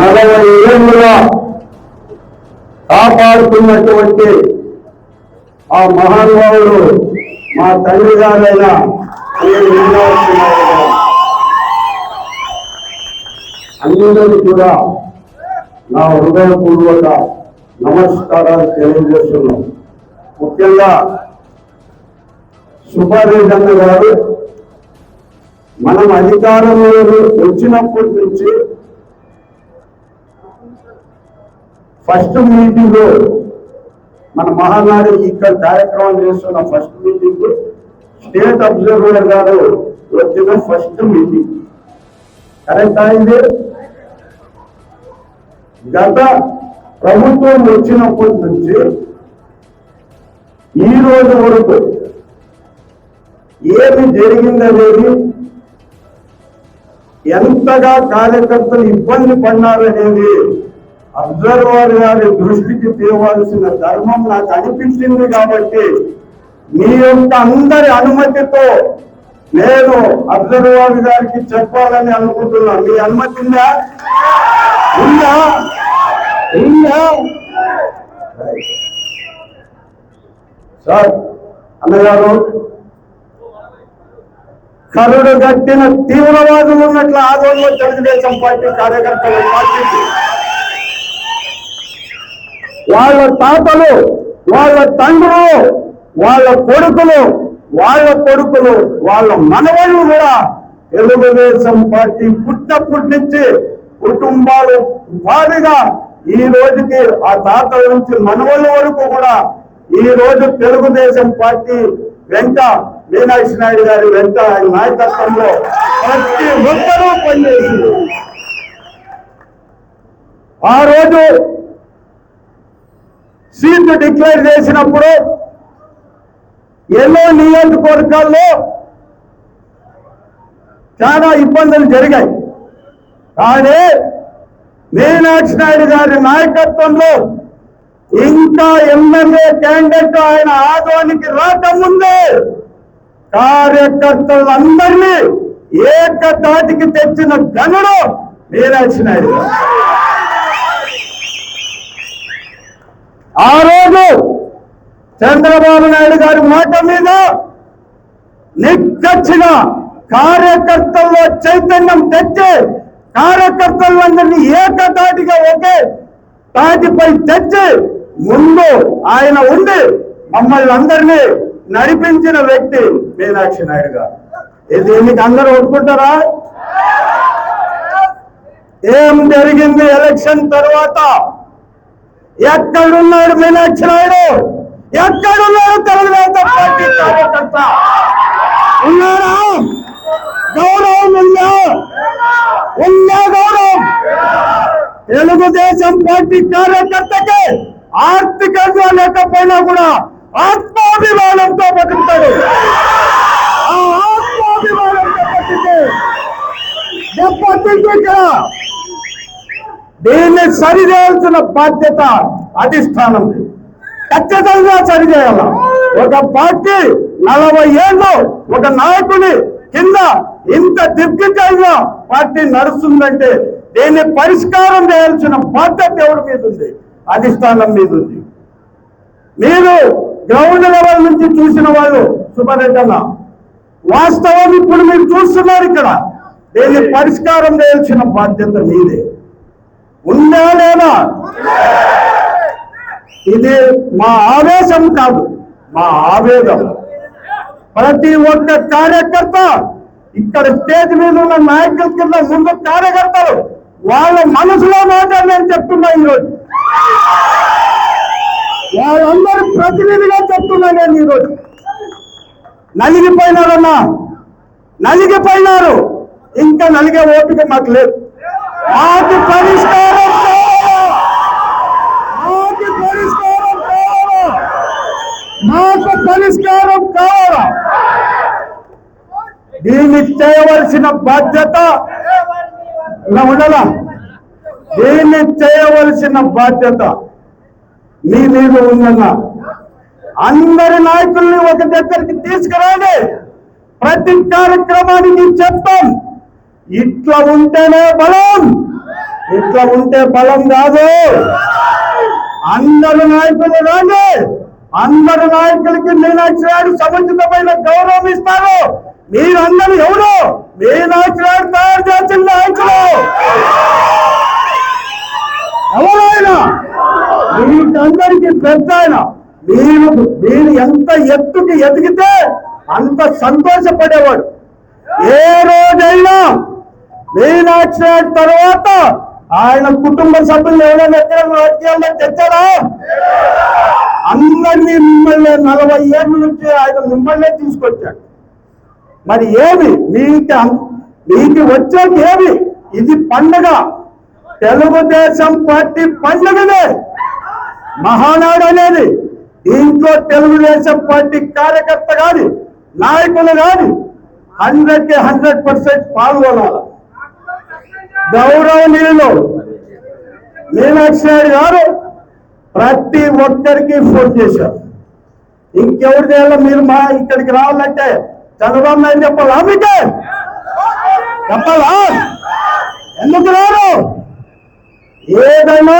నలభై ఏళ్ళుగా కాపాడుతున్నటువంటి ఆ మహానుభావుడు మా తండ్రి గారైన శ్రీ అందరూ కూడా నా హృదయపూర్వక నమస్కారాలు తెలియజేస్తున్నాం. ముఖ్యంగా సుబ్బారెడ్డి గారు మనం అధికారంలో వచ్చినప్పటి నుంచి ఫస్ట్ మీటింగ్ మన మహానాడు ఇక్కడ కార్యక్రమం చేస్తున్న ఫస్ట్ మీటింగ్. స్టేట్ అబ్జర్వర్ గారు వచ్చిన ఫస్ట్ మీటింగ్. కరెక్ట్ అయింది? గత ప్రభుత్వం వచ్చినప్పటి నుంచి ఈ రోజు వరకు ఏది జరిగిందనేది ఎంతగా కార్యకర్తలు ఇబ్బంది పడ్డారనేది అబ్జర్వర్ గారి దృష్టికి తేవాల్సిన ధర్మం నాకు అనిపించింది కాబట్టి మీ యొక్క అందరి అనుమతితో నేను అబ్జర్వర్ గారికి చెప్పాలని అనుకుంటున్నా. మీ అనుమతి ఉందా? ఉందా? ఉందా? సార్ అన్నగారు కరుడు గట్టిన తీవ్రవాదులు ఉన్నట్లు ఆదోళనలో తెలుగుదేశం పార్టీ కార్యకర్తలు పార్టీకి వాళ్ళ తాతలు వాళ్ళ తండ్రులు వాళ్ళ కొడుకులు వాళ్ళ కొడుకులు వాళ్ళ మనవళ్ళు కూడా తెలుగుదేశం పార్టీ పుట్టినప్పటి నుంచి కుటుంబాలు వారిగా ఈ రోజుకి ఆ తాతల నుంచి మనవళ్ళ వరకు కూడా ఈ రోజు తెలుగుదేశం పార్టీ వెంట మీనాక్షి నాయుడు గారి వెంట ఆయన నాయకత్వంలో ప్రతి ఒక్కరూ పనిచేసింది. ఆ రోజు సీట్లు డిక్లేర్ చేసినప్పుడు ఎన్నో నియోజకవర్గాల్లో చాలా ఇబ్బందులు జరిగాయి. కానీ మీనాక్షి నాయుడు గారి నాయకత్వంలో ఇంకా ఎమ్మెల్యే క్యాండిడేట్ ఆయన ఆదోనికి రాకముందే కార్యకర్తలందరినీ ఏకతాటికి తెచ్చిన ఘనుడు మీనాక్షి నాయుడు గారు ఆ రోజు చంద్రబాబు నాయుడు గారి మాట మీద నిక్కచ్చిగా కార్యకర్తల్లో చైతన్యం తెచ్చి కార్యకర్తలందరినీ ఏకతాటిగా ఒకే తాటిపై తెచ్చి ముందు ఆయన ఉండి మమ్మల్ని అందరినీ నడిపించిన వ్యక్తి మీనాక్షి నాయుడు గారు. ఇది మీకు అందరూ ఒప్పుకుంటారా? ఏం జరిగింది ఎలక్షన్ తర్వాత? ఎక్కడున్నాడు మీనాక్షి నాయుడు? ఎక్కడున్నాడు తెలుగుదేశం పార్టీ కార్యకర్త? ఉన్నారా? గౌరవం ఉందా? ఉందా గౌరవం? తెలుగుదేశం పార్టీ కార్యకర్తకి ఆర్థికంగా లేకపోయినా కూడా ఆత్మాభిమానంతో బతుకుతాడు. ఆ ఆత్మాభిమానంతో బతికే దెబ్బతింటూ దీన్ని సరిచేయాల్సిన బాధ్యత అధిష్టానం ఖచ్చితంగా సరిచేయాల? ఒక పార్టీ నలభై ఏళ్ళు ఒక నాయకుని కింద ఇంత దిగ్గజంగా పార్టీ నడుస్తుందంటే దీన్ని పరిష్కారం చేయాల్సిన బాధ్యత ఎవరి మీద ఉంది? అధిష్టానం మీద ఉంది. మీరు గ్రౌండ్ లెవెల్ నుంచి చూసిన వాళ్ళు సుబ్బారెడ్డన్న వాస్తవం ఇప్పుడు మీరు చూస్తున్నారు ఇక్కడ. దీన్ని పరిష్కారం చేయాల్సిన బాధ్యత మీదే. ఉందా లేదా? ఇది మా ఆవేశం కాదు మా ఆవేదం. ప్రతి ఒక్క కార్యకర్త ఇక్కడ స్టేజ్ మీద ఉన్న నాయకుల కింద ముందు కార్యకర్తలు వాళ్ళ మనసులో మాట నేను చెప్తున్నా ఈరోజు. వాళ్ళందరి ప్రతినిధిగా చెప్తున్నా నేను ఈరోజు. నలిగిపోయినారన్నా నలిగిపోయినారు. ఇంకా నలిగే ఓపిక మాకు లేదు. మాకు పరిష్కారం కావాలా మాకు పరిష్కారం కావాలా మాకు పరిష్కారం కావాలా? దీన్ని చేయవలసిన బాధ్యత ఇలా ఉండాలా దీన్ని చేయవలసిన బాధ్యత నీ మీద ఉందన్న. అందరి నాయకుల్ని ఒక దగ్గరికి తీసుకురాలి ప్రతి కార్యక్రమానికి చెప్తాం. ఇట్లా ఉంటేనే బలం. ఇట్లా ఉంటే బలం కాదు. అందరు నాయకులు రాండి. అందరు నాయకులకి మీనాక్షి నాయుడు సముచితమైన గౌరవం ఇస్తారు. మీరందరూ ఎవరు? మీనాక్షి నాయుడు తయారు చేసిన నాయకులు. ఎవరైనా? వీటందరికీ పెద్ద ఆయన. మీరు మీరు ఎంత ఎత్తుకి ఎదిగితే అంత సంతోషపడేవాడు. ఏ రోజైనా మీనాక్షి నాయుడు తర్వాత ఆయన కుటుంబ సభ్యులు ఎవరైనా ఎక్కడ రాజకీయాల్లో తెచ్చారా అందరినీ మిమ్మల్ని నలభై ఏళ్ళ నుంచి ఆయన మిమ్మల్నే తీసుకొచ్చాడు. మరి ఏమి? మీకు మీకు వచ్చేది ఏమి? ఇది పండగ. తెలుగుదేశం పార్టీ పండుగనే. మహానాడు అనేది. దీంట్లో తెలుగుదేశం పార్టీ కార్యకర్త కాని నాయకులు కాని హండ్రెడ్కి హండ్రెడ్ పర్సెంట్ పాల్గొనాలి. గౌరవనీయులు మీనాక్షి గారు ప్రతి ఒక్కరికి ఫోన్ చేశారు. ఇంకెవరి చేయాలో మీరు మా ఇక్కడికి రావాలంటే చంద్రబాబు చెప్పాలా? మీకే చెప్పాలా? ఎందుకు రారు? ఏదైనా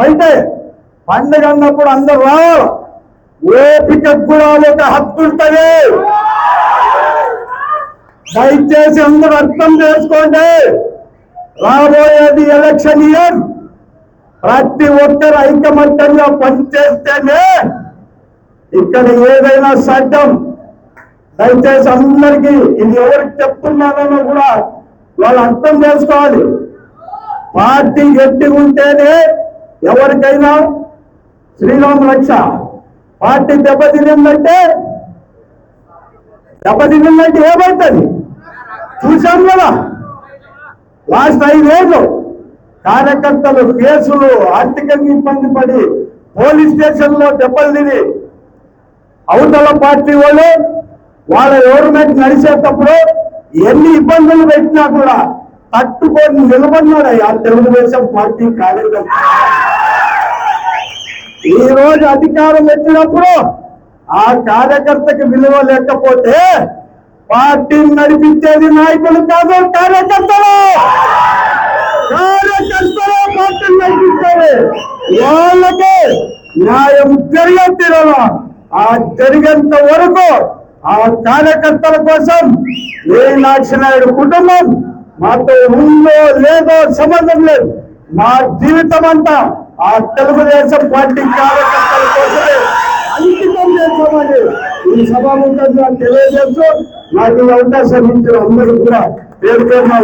బయట పండుగ అన్నప్పుడు అందరు రావాలి. ఓపిక కూడా ఒక హక్కు ఉంటుంది. దయచేసి అందరూ అర్థం చేసుకోండి. రాబోయేది ఎలక్షన్ ఇయర్. ప్రతి ఒక్కరు ఐకమత్యంగా పనిచేస్తేనే ఇక్కడ ఏదైనా సత్యం. దయచేసి అందరికీ ఇది ఎవరికి చెప్తున్నానో కూడా వాళ్ళు అర్థం చేసుకోవాలి. పార్టీ గట్టి ఉంటేనే ఎవరికైనా శ్రీరామ్ రక్ష. పార్టీ దెబ్బతినిందంటే దెబ్బతినిందంటే ఏమవుతుంది? చూశాం కదా? లాస్ట్ ఐదేళ్ళు. కార్యకర్తలు కేసులు ఆర్థికంగా ఇబ్బంది పడి పోలీస్ స్టేషన్లో దెబ్బలు తిని అవతల పార్టీ వాళ్ళు వాళ్ళ గవర్నమెంట్ నడిచేటప్పుడు ఎన్ని ఇబ్బందులు పెట్టినా కూడా తట్టుకొని నిలబడినాడు ఆ తెలుగుదేశం పార్టీ కార్యకర్త. ఈ రోజు అధికారం వచ్చినప్పుడు ఆ కార్యకర్తకి విలువ లేకపోతే పార్టీని నడిపించేది నాయకులు కాదు కార్యకర్తలు. వాళ్ళకి న్యాయం జరిగే తీరాల ఆ జరిగేంత వరకు ఆ కార్యకర్తల కోసం ఏ నాయుడు కుటుంబం మాతో ఉందో లేదో సంబంధం లేదు. మా జీవితం అంతా ఆ తెలుగుదేశం పార్టీ కార్యకర్తల కోసమే అంకితం చేస్తామని ఈ సభాముఖంగా తెలియజేస్తూ నాకు అవకాశం ఇచ్చిన అందరూ కూడా పేరు పేరు నా